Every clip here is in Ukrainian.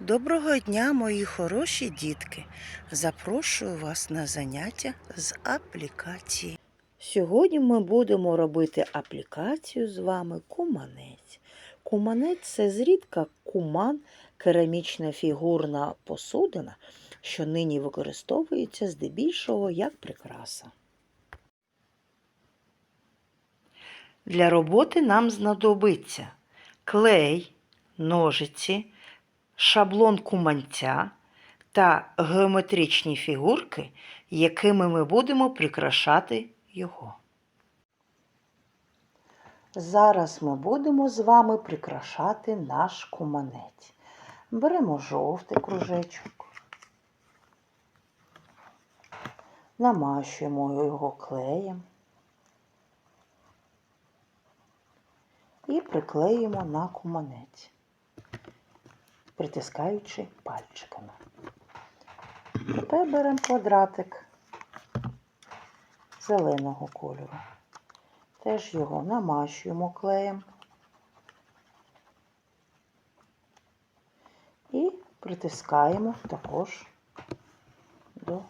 Доброго дня, мої хороші дітки! Запрошую вас на заняття з аплікації. Сьогодні ми будемо робити аплікацію з вами куманець. Куманець це зрідка куман, керамічна фігурна посудина, що нині використовується здебільшого як прикраса. Для роботи нам знадобиться клей, ножиці, шаблон куманця та геометричні фігурки, якими ми будемо прикрашати його. Зараз ми будемо з вами прикрашати наш куманець. Беремо жовтий кружечок, намащуємо його клеєм і приклеїмо на куманець притискаючи пальчиками. Тепер беремо квадратик зеленого кольору. Теж його намащуємо клеєм і притискаємо також до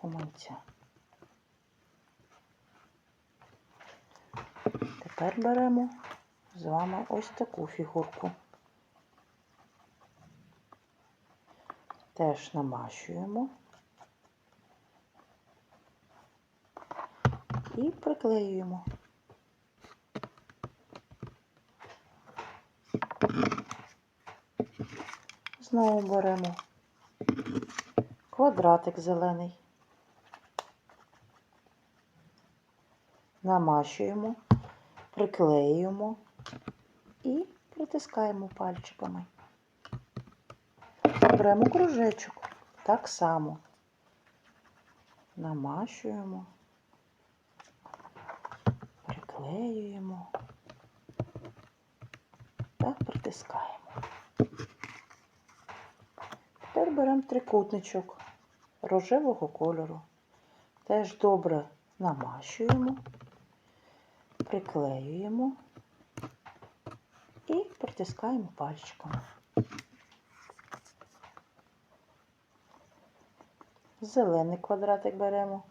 куманця. Тепер беремо з вами ось таку фігурку. Теж намащуємо і приклеюємо. Знову беремо квадратик зелений, намащуємо, приклеюємо і притискаємо пальчиками. Беремо кружечок так само. Намащуємо, приклеюємо та притискаємо. Тепер беремо трикутничок рожевого кольору. Теж добре намащуємо, приклеюємо і притискаємо пальчиками. Зелений квадратик беремо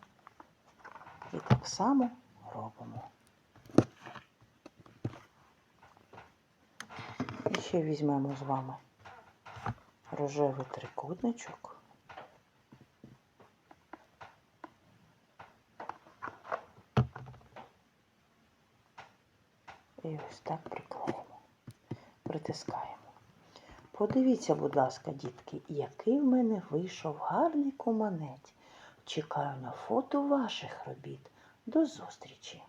і так само робимо. І ще візьмемо з вами рожевий трикутничок. І ось так приклеїмо, притискаємо. Подивіться, будь ласка, дітки, який в мене вийшов гарний куманець. Чекаю на фото ваших робіт. До зустрічі!